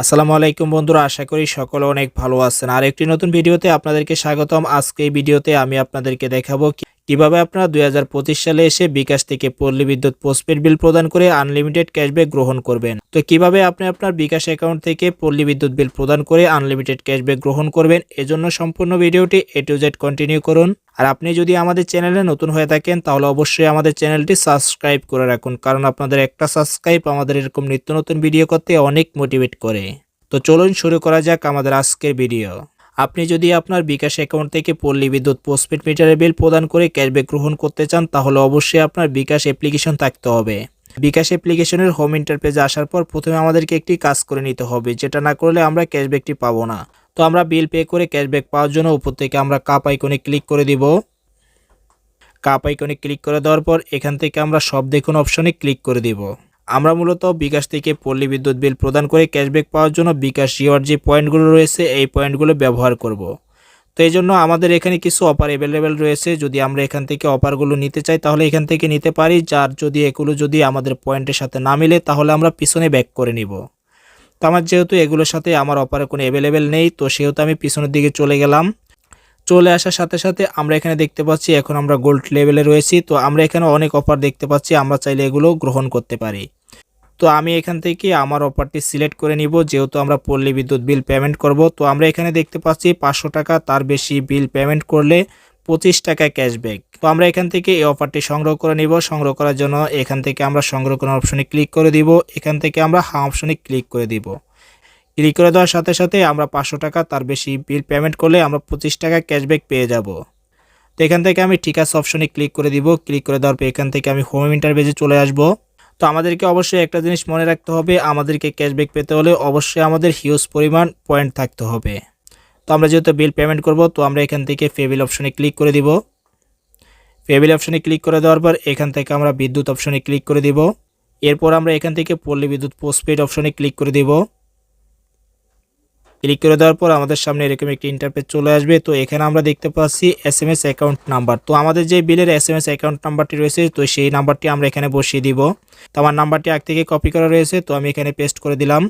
আসসালামু আলাইকুম বন্ধুরা, আশা করি সকলে অনেক ভালো আছেন। আর একটি নতুন ভিডিওতে আপনাদেরকে স্বাগতম। আজকে এই ভিডিওতে আমি আপনাদেরকে দেখাবো কি- কীভাবে আপনারা দুই সালে এসে বিকাশ থেকে পল্লী বিদ্যুৎ পোস্টপেড বিল প্রদান করে আনলিমিটেড ক্যাশব্যাক গ্রহণ করবেন? তো কীভাবে আপনি আপনার বিকাশ অ্যাকাউন্ট থেকে পল্লী বিদ্যুৎ বিল প্রদান করে আনলিমিটেড ক্যাশব্যাক গ্রহণ করবেন? এজন্য সম্পূর্ণ ভিডিওটি এ টু জেড কন্টিনিউ করুন। আর আপনি যদি আমাদের চ্যানেলে নতুন হয়ে থাকেন, তাহলে অবশ্যই আমাদের চ্যানেলটি সাবস্ক্রাইব করে রাখুন, কারণ আপনাদের একটা সাবস্ক্রাইব আমাদের এরকম নিত্য নতুন ভিডিও করতে অনেক মোটিভেট করে। তো চলুন শুরু করা যাক আমাদের আজকের ভিডিও আপনি যদি আপনার বিকাশ অ্যাকাউন্ট থেকে পল্লী বিদ্যুৎ পোস্টপেড মিটারের বিল প্রদান করে ক্যাশব্যাক গ্রহণ করতে চান, তাহলে অবশ্যই আপনার বিকাশ অ্যাপ্লিকেশন থাকতে হবে। বিকাশ অ্যাপ্লিকেশনের হোম ইন্টারপেজে আসার পর প্রথমে আমাদেরকে একটি কাজ করে নিতে হবে, যেটা না করলে আমরা ক্যাশব্যাকটি পাবো না। তো আমরা বিল পে করে ক্যাশব্যাক পাওয়ার জন্য উপর থেকে আমরা কাপ আইকনে ক্লিক করে দিব। কাপ আইকনে ক্লিক করে দেওয়ার পর এখান থেকে আমরা সব দেখুন অপশনে ক্লিক করে দিব। আমরা মূলত বিকাশ থেকে পল্লী বিদ্যুৎ বিল প্রদান করে ক্যাশব্যাক পাওয়ার জন্য বিকাশ রিওয়ার্ড যে পয়েন্টগুলো রয়েছে, এই পয়েন্টগুলো ব্যবহার করব। তো এই জন্য আমাদের এখানে কিছু অফার অ্যাভেলেবেল রয়েছে। যদি আমরা এখান থেকে অফারগুলো নিতে চাই, তাহলে এখান থেকে নিতে পারি। যার যদি এগুলো যদি আমাদের পয়েন্টের সাথে না মিলে, তাহলে আমরা পিছনে ব্যাক করে নিব। তো আমার যেহেতু এগুলোর সাথে আমার অফারে কোনো অ্যাভেলেবেল নেই, তো সেহেতু আমি পিছনের দিকে চলে গেলাম। চলে আসার সাথে সাথে আমরা এখানে দেখতে পাচ্ছি, এখন আমরা গোল্ড লেভেলে রয়েছি। তো আমরা এখানে অনেক অফার দেখতে পাচ্ছি। আমরা চাইলে এগুলো গ্রহণ করতে পারি। তো আমি এখান থেকে আমার অফারটি সিলেক্ট করে নিব। যেহেতু আমরা পল্লী বিদ্যুৎ বিল পেমেন্ট করব, তো আমরা এখানে দেখতে পাচ্ছি পাঁচশো টাকা তার বেশি বিল পেমেন্ট করলে পঁচিশ টাকা ক্যাশব্যাক তো আমরা এখান থেকে এই অফারটি সংগ্রহ করে নিব। সংগ্রহ করার জন্য এখান থেকে আমরা সংগ্রহ করার অপশনে ক্লিক করে দিব। এখান থেকে আমরা হা অপশনে ক্লিক করে দিব। ক্লিক করে দেওয়ার সাথে সাথে আমরা পাঁচশো টাকা তার বেশি বিল পেমেন্ট করলে আমরা পঁচিশ টাকা ক্যাশব্যাক পেয়ে যাব। তো এখান থেকে আমি ঠিক আছে অপশনে ক্লিক করে দিব। ক্লিক করে দেওয়ার পর এখান থেকে আমি হোম ইন্টারভেজে চলে আসব। তো আমাদেরকে অবশ্যই একটা জিনিস মনে রাখতে হবে, আমাদেরকে ক্যাশব্যাক পেতে হলে অবশ্যই আমাদের হিউজ পরিমাণ পয়েন্ট থাকতে হবে। তো আমরা যেহেতু বিল পেমেন্ট করব, তো আমরা এখান থেকে ফেবিল অপশনে ক্লিক করে দিব। ফেবিল অপশনে ক্লিক করে দেওয়ার পর এখান থেকে আমরা বিদ্যুৎ অপশনে ক্লিক করে দিব। এরপর আমরা এখান থেকে পল্লী বিদ্যুৎ পোস্টপেড অপশনে ক্লিক করে দিব। ক্লিক করে দেওয়ার পর আমাদের সামনে এরকম একটি ইন্টারপেজ চলে আসবে। তো এখানে আমরা দেখতে পাচ্ছি S M S account number তো আমাদের যে বিলের এস এম এস অ্যাকাউন্ট নাম্বারটি রয়েছে, তো সেই নাম্বারটি আমরা এখানে বসিয়ে দিব। তো আমার নাম্বারটি আগ থেকে কপি করা রয়েছে, তো আমি এখানে পেস্ট করে দিলাম।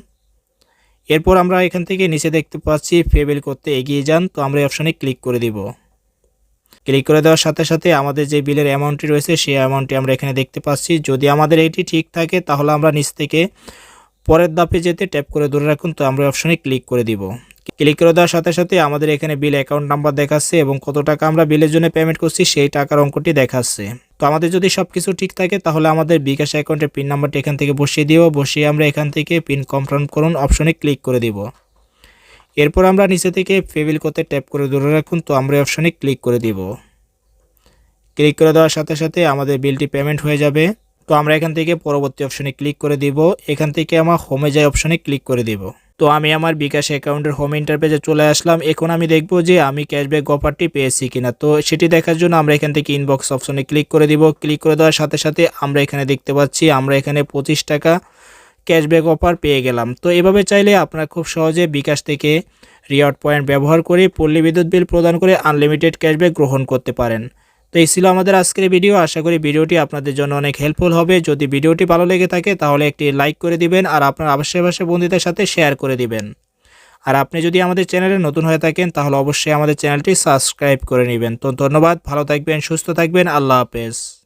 এরপর আমরা এখান থেকে নিচে দেখতে পাচ্ছি ফেবিল করতে এগিয়ে যান, তো আমরা অপশানে ক্লিক করে দিব। ক্লিক করে দেওয়ার সাথে সাথে আমাদের যে বিলের অ্যামাউন্টটি রয়েছে, সেই অ্যামাউন্টটি আমরা এখানে দেখতে পাচ্ছি। যদি আমাদের এটি ঠিক থাকে, তাহলে আমরা নিচ থেকে পরের ধাপে যেতে ট্যাপ করে ধরে রাখুন, তো আমরা অপশনে ক্লিক করে দিব। ক্লিক করে দেওয়ার সাথে সাথে আমাদের এখানে বিল অ্যাকাউন্ট নাম্বার দেখাচ্ছে এবং কত টাকা আমরা বিলের জন্য পেমেন্ট করছি সেই টাকার অঙ্কটি দেখাচ্ছে। তো আমাদের যদি সব কিছু ঠিক থাকে, তাহলে আমাদের বিকাশ অ্যাকাউন্টের পিন নাম্বারটি এখান থেকে বসিয়ে দিব। বসিয়ে আমরা এখান থেকে পিন কনফার্ম করুন, অপশনে ক্লিক করে দিব। এরপর আমরা নিচে থেকে ফেবিল করতে ট্যাপ করে ধরে রাখুন, তো আমরা অপশনে ক্লিক করে দিব। ক্লিক করে দেওয়ার সাথে সাথে আমাদের বিলটি পেমেন্ট হয়ে যাবে। তো আমরা এখান থেকে পরবর্তী অপশনে ক্লিক করে দিব। এখান থেকে আমার হোমে যাই অপশনে ক্লিক করে দিব। তো আমি আমার বিকাশ অ্যাকাউন্টের হোম ইন্টারপেজে চলে আসলাম। এখন আমি দেখব যে আমি ক্যাশব্যাক অফারটি পেয়েছি কিনা। তো সেটি দেখার জন্য আমরা এখান থেকে ইনবক্স অপশনে ক্লিক করে দিব। ক্লিক করে দেওয়ার সাথে সাথে আমরা এখানে দেখতে পাচ্ছি আমরা এখানে পঁচিশ টাকা ক্যাশব্যাক অফার পেয়ে গেলাম। তো এভাবে চাইলে আপনারা খুব সহজে বিকাশ থেকে রিওয়ার্ড পয়েন্ট ব্যবহার করে পল্লী বিদ্যুৎ বিল প্রদান করে আনলিমিটেড ক্যাশব্যাক গ্রহণ করতে পারেন। তো এই ছিল আমাদের আজকের ভিডিও আশা করি ভিডিওটি আপনাদের জন্য অনেক হেল্পফুল হবে। যদি ভিডিওটি ভালো লেগে থাকে, তাহলে একটি লাইক করে দিবেন আর আপনার আশেপাশে বন্ধুদের সাথে শেয়ার করে দিবেন। আর আপনি যদি আমাদের চ্যানেলে নতুন হয়ে থাকেন, তাহলে অবশ্যই আমাদের চ্যানেলটি সাবস্ক্রাইব করে নেবেন। তো ধন্যবাদ, ভালো থাকবেন, সুস্থ থাকবেন, আল্লাহ হাফেজ।